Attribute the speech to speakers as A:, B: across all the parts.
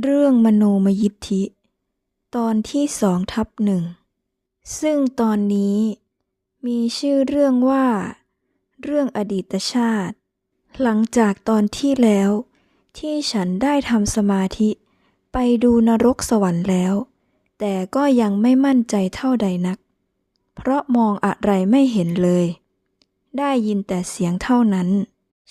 A: เรื่องมโนมยิทธิ ตอนที่สองทับหนึ่งซึ่งตอนนี้มีชื่อเรื่องว่า เรื่องอดีตชาติ หลังจากตอนที่แล้ว ที่ฉันได้ทำสมาธิ ไปดูนรกสวรรค์แล้ว แต่ก็ยังไม่มั่นใจเท่าใดนัก เพราะมองอะไรไม่เห็นเลย ได้ยินแต่เสียงเท่านั้น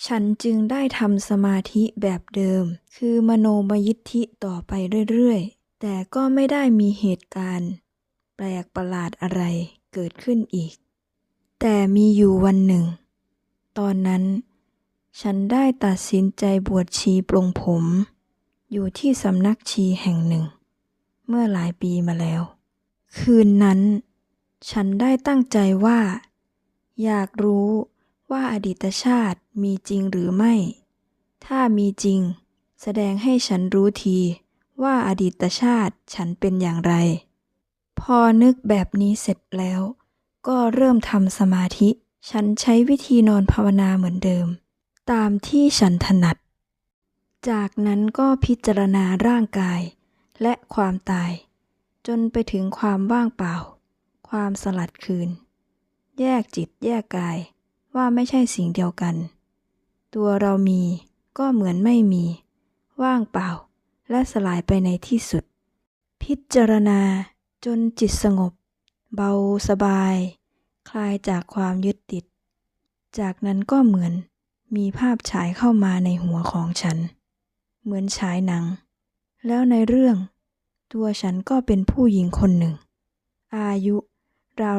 A: ฉันจึงได้ทำสมาธิแบบเดิม คือมโนมยิทธิต่อไปเรื่อยๆ แต่ก็ไม่ได้มีเหตุการณ์ แปลกประหลาดอะไรเกิดขึ้นอีก แต่มีอยู่วันหนึ่ง ตอนนั้น ฉันได้ตัดสินใจบวชชีปลงผม อยู่ที่สำนักชีแห่งหนึ่ง เมื่อหลายปีมาแล้ว คืนนั้น ฉันได้ตั้งใจว่า อยากรู้ ว่าอดีตชาติมีจริงหรือไม่ ถ้ามีจริง แสดงให้ฉันรู้ทีว่าอดีตชาติฉันเป็นอย่างไร พอนึกแบบนี้เสร็จแล้ว ก็เริ่มทำสมาธิ ฉันใช้วิธีนอนภาวนาเหมือนเดิม ตามที่ฉันถนัด จากนั้นก็พิจารณาร่างกาย และความตาย จนไปถึงความว่างเปล่า ความสลัดคืน แยกจิตแยกกาย ว่าไม่ใช่สิ่งเดียวกัน ตัวเรามีก็เหมือนไม่มี ว่างเปล่า และสลายไปในที่สุด พิจารณาจนจิตสงบ เบาสบาย คลายจากความยึดติด จากนั้นก็เหมือนมีภาพฉายเข้ามาในหัวของฉัน เหมือนฉายหนัง แล้วในเรื่อง ตัวฉันก็เป็นผู้หญิงคนหนึ่ง อายุ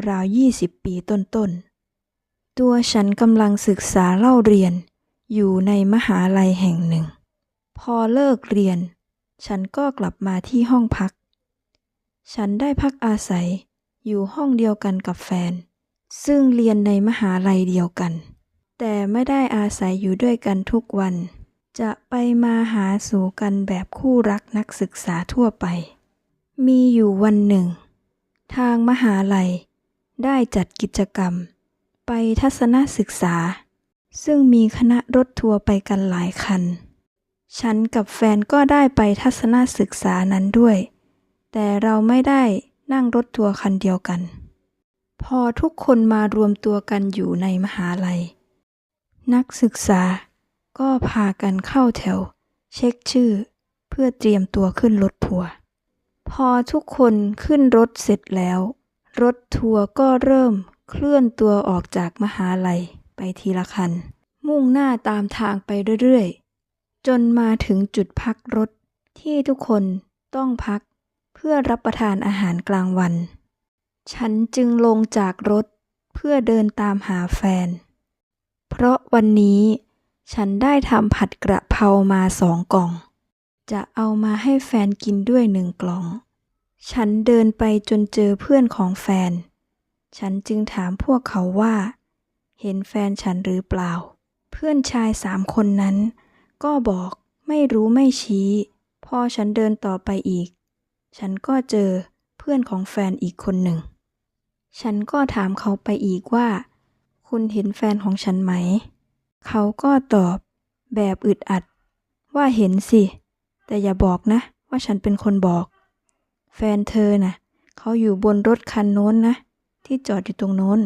A: ราวๆยี่สิบปีต้นๆ ตัวฉันกำลังศึกษาเล่าเรียน อยู่ในมหาลัยแห่งหนึ่ง พอเลิกเรียน ฉันก็กลับมาที่ห้องพัก ฉันได้พักอาศัยอยู่ห้องเดียวกันกับแฟน ซึ่งเรียนในมหาลัยเดียวกัน แต่ไม่ได้อาศัยอยู่ด้วยกันทุกวัน จะไปมาหาสู่กันแบบคู่รักนักศึกษาทั่วไป มีอยู่วันหนึ่ง ทางมหาลัย ได้จัดกิจกรรม ไปทัศนศึกษา ซึ่งมีคณะรถทัวร์ไปกันหลายคัน ฉันกับแฟนก็ได้ไปทัศนศึกษานั้นด้วย แต่เราไม่ได้นั่งรถทัวร์คันเดียวกัน พอทุกคนมารวมตัวกันอยู่ในมหาลัย นักศึกษาก็พากันเข้าแถว เช็คชื่อ เพื่อเตรียมตัวขึ้นรถทัวร์พอทุกคนขึ้นรถเสร็จแล้ว รถทัวร์ก็เริ่ม เคลื่อนตัวออกจากมหาลัยไปทีละคัน มุ่งหน้าตามทางไปเรื่อยๆ จนมาถึงจุดพักรถที่ทุกคนต้องพักเพื่อรับประทานอาหารกลางวัน ฉันจึงลงจากรถเพื่อเดินตามหาแฟน เพราะวันนี้ฉันได้ทำผัดกระเพรามาสองกล่อง จะเอามาให้แฟนกินด้วยหนึ่งกล่อง ฉันเดินไปจนเจอเพื่อนของแฟน ฉันจึงถามพวกเขาว่า เห็นแฟนฉันหรือเปล่า เพื่อนชายสามคนนั้น ก็บอกไม่รู้ไม่ชี้ พอฉันเดินต่อไปอีก ฉันก็เจอเพื่อนของแฟนอีกคนหนึ่ง ฉันก็ถามเขาไปอีกว่า คุณเห็นแฟนของฉันไหม เขาก็ตอบแบบอึดอัด ว่าเห็นสิ แต่อย่าบอกนะ ว่าฉันเป็นคนบอก แฟนเธอน่ะ เขาอยู่บนรถคันโน้นนะ ที่จอดอยู่ตรงโน้น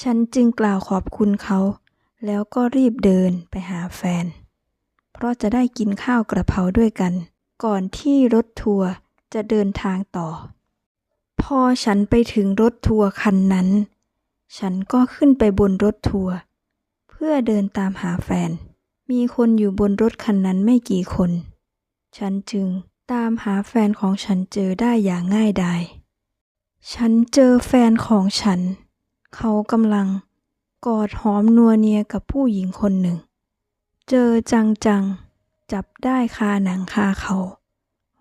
A: ฉันจึงกล่าวขอบคุณเขา แล้วก็รีบเดินไปหาแฟน เพราะจะได้กินข้าวกระเพราด้วยกัน ก่อนที่รถทัวร์จะเดินทางต่อ พอฉันไปถึงรถทัวร์คันนั้น ฉันก็ขึ้นไปบนรถทัวร์เพื่อเดินตามหาแฟน มีคนอยู่บนรถคันนั้นไม่กี่คน ฉันจึงตามหาแฟนของฉันเจอได้อย่างง่ายดาย ฉันเจอแฟนของฉัน เขากำลังกอดหอมนัวเนียกับผู้หญิงคนหนึ่ง เจอจังๆจับได้คาหนังคาเขา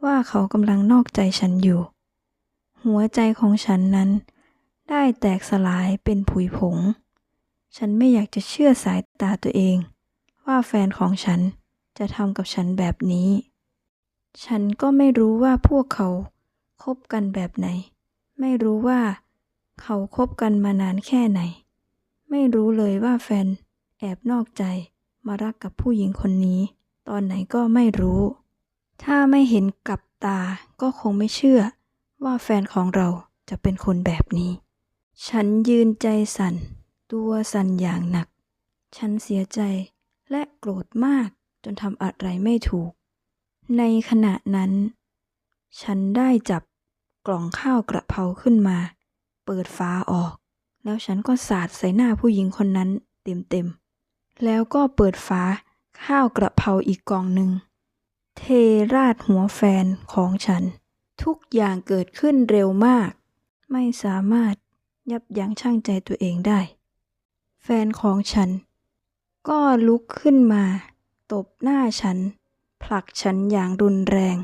A: ว่าเขากำลังนอกใจฉันอยู่ หัวใจของฉันนั้น ได้แตกสลายเป็นผุยผง ฉันไม่อยากจะเชื่อสายตาตัวเอง ว่าแฟนของฉันจะทำกับฉันแบบนี้ ฉันก็ไม่รู้ว่าพวกเขาคบกันแบบไหน ไม่รู้ว่า เขาคบกันมานานแค่ไหน ไม่รู้เลยว่าแฟน แอบนอกใจมารักกับผู้หญิงคนนี้ ตอนไหนก็ไม่รู้ ถ้าไม่เห็นกับตาก็คงไม่เชื่อ ว่าแฟนของเราจะเป็นคนแบบนี้ ฉันยืนใจสั่น ตัวสั่นอย่างหนัก ฉันเสียใจและโกรธมากจนทำอะไรไม่ถูก ในขณะนั้น ฉันได้จับ กล่องข้าวกระเพราขึ้นมา เปิดฝาออก แล้วฉันก็สาดใส่หน้าผู้หญิงคนนั้นเต็มๆ แล้วก็เปิดฝาข้าวกระเพราอีกกล่องหนึ่ง เทราดหัวแฟนของฉัน ทุกอย่างเกิดขึ้นเร็วมาก ไม่สามารถยับยั้งชั่งใจตัวเองได้ แฟนของฉัน ก็ลุกขึ้นมา ตบหน้าฉัน ผลักฉันอย่างรุนแรง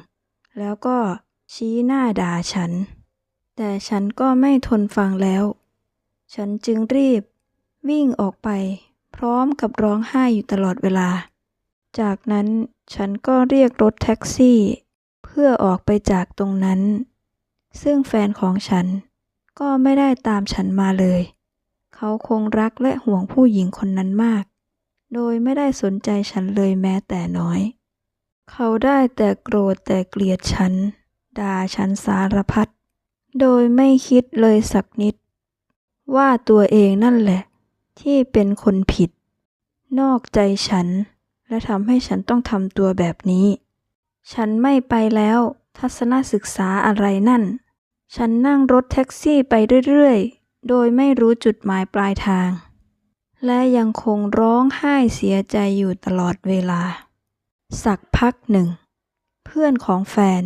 A: แล้วก็ ชี้หน้าด่าฉัน แต่ฉันก็ไม่ทนฟังแล้ว ฉันจึงรีบ วิ่งออกไป พร้อมกับร้องไห้อยู่ตลอดเวลา จากนั้นฉันก็เรียกรถแท็กซี่ เพื่อออกไปจากตรงนั้น ซึ่งแฟนของฉันก็ไม่ได้ตามฉันมาเลย เขาคงรักและห่วงผู้หญิงคนนั้นมาก โดยไม่ได้สนใจฉันเลยแม้แต่น้อย เขาได้แต่โกรธแต่เกลียดฉัน ดาฉันสารพัดโดยไม่คิดเลยสักนิด ว่าตัวเองนั่นแหละ ที่เป็นคนผิด นอกใจฉัน และทำให้ฉันต้องทำตัวแบบนี้ ฉันไม่ไปแล้ว ทัศนศึกษาอะไรนั่น ฉันนั่งรถแท็กซี่ไปเรื่อยๆ โดยไม่รู้จุดหมายปลายทาง และยังคงร้องไห้เสียใจอยู่ตลอดเวลา สักพักหนึ่ง เพื่อนของแฟน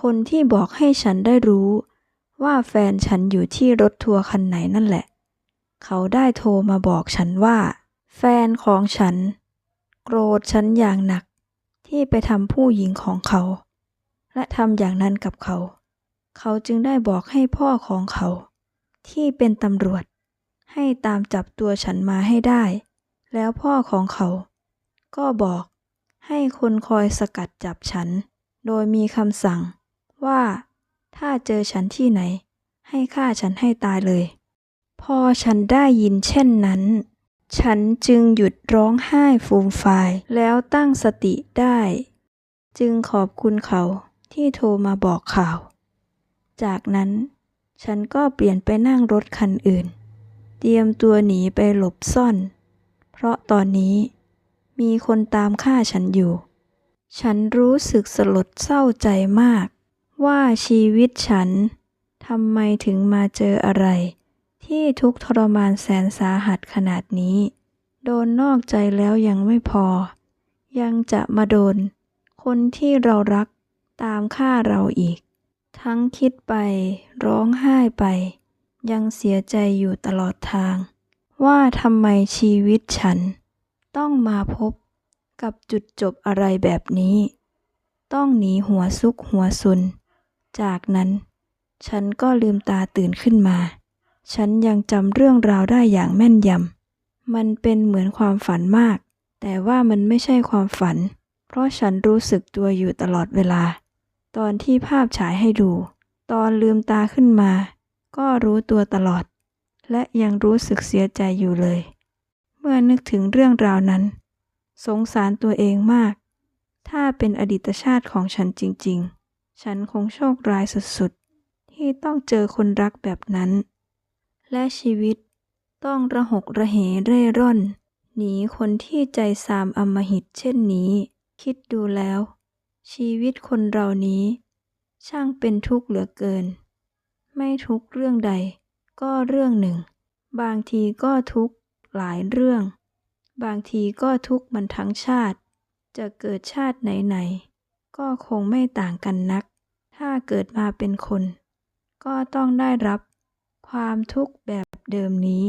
A: คนที่บอกให้ฉันได้รู้ ว่าแฟนฉันอยู่ที่รถทัวร์คันไหนนั่นแหละ เขาได้โทรมาบอกฉันว่า แฟนของฉัน โกรธฉันอย่างหนัก ที่ไปทำผู้หญิงของเขา และทำอย่างนั้นกับเขา เขาจึงได้บอกให้พ่อของเขา ที่เป็นตำรวจ ให้ตามจับตัวฉันมาให้ได้ แล้วพ่อของเขา ก็บอกให้คนคอยสกัดจับฉัน โดยมีคำสั่ง ว่าถ้าเจอฉันที่ไหน ให้ฆ่าฉันให้ตายเลย พอฉันได้ยินเช่นนั้น ฉันจึงหยุดร้องไห้ฟูมฟายแล้วตั้งสติได้ จึงขอบคุณเขาที่โทรมาบอกข่าว จากนั้นฉันก็เปลี่ยนไปนั่งรถคันอื่น เตรียมตัวหนีไปหลบซ่อน เพราะตอนนี้มีคนตามฆ่าฉันอยู่ ฉันรู้สึกสลดเศร้าใจมาก ว่าชีวิตฉันทำไมถึงมาเจออะไร ที่ทุกทรมานแสนสาหัสขนาดนี้ โดนนอกใจแล้วยังไม่พอ ยังจะมาโดน คนที่เรารักตามฆ่าเราอีก ทั้งคิดไปร้องไห้ไป ยังเสียใจอยู่ตลอดทาง ว่าทำไมชีวิตฉัน ต้องมาพบกับจุดจบอะไรแบบนี้ ต้องหนีหัวซุกหัวซุน จากนั้น ฉันก็ลืมตาตื่นขึ้นมา ฉันยังจำเรื่องราวได้อย่างแม่นยำ มันเป็นเหมือนความฝันมาก แต่ว่ามันไม่ใช่ความฝัน เพราะฉันรู้สึกตัวอยู่ตลอดเวลา ตอนที่ภาพฉายให้ดู ตอนลืมตาขึ้นมา ก็รู้ตัวตลอด และยังรู้สึกเสียใจอยู่เลย เมื่อนึกถึงเรื่องราวนั้น สงสารตัวเองมาก ถ้าเป็นอดีตชาติของฉันจริง ๆ ฉันคงโชคร้ายสุดๆ ที่ต้องเจอคนรักแบบนั้น และชีวิตต้องระหกระเหเร่ร่อน หนีคนที่ใจสามอมหิตเช่นนี้ คิดดูแล้ว ชีวิตคนเรานี้ ช่างเป็นทุกข์เหลือเกิน ไม่ทุกเรื่องใด ก็เรื่องหนึ่ง บางทีก็ทุกหลายเรื่อง บางทีก็ทุกมันทั้งชาติ จะเกิดชาติไหนๆ ก็คงไม่ต่างกันนัก ถ้าเกิดมาเป็นคน ก็ต้องได้รับความทุกข์แบบเดิมนี้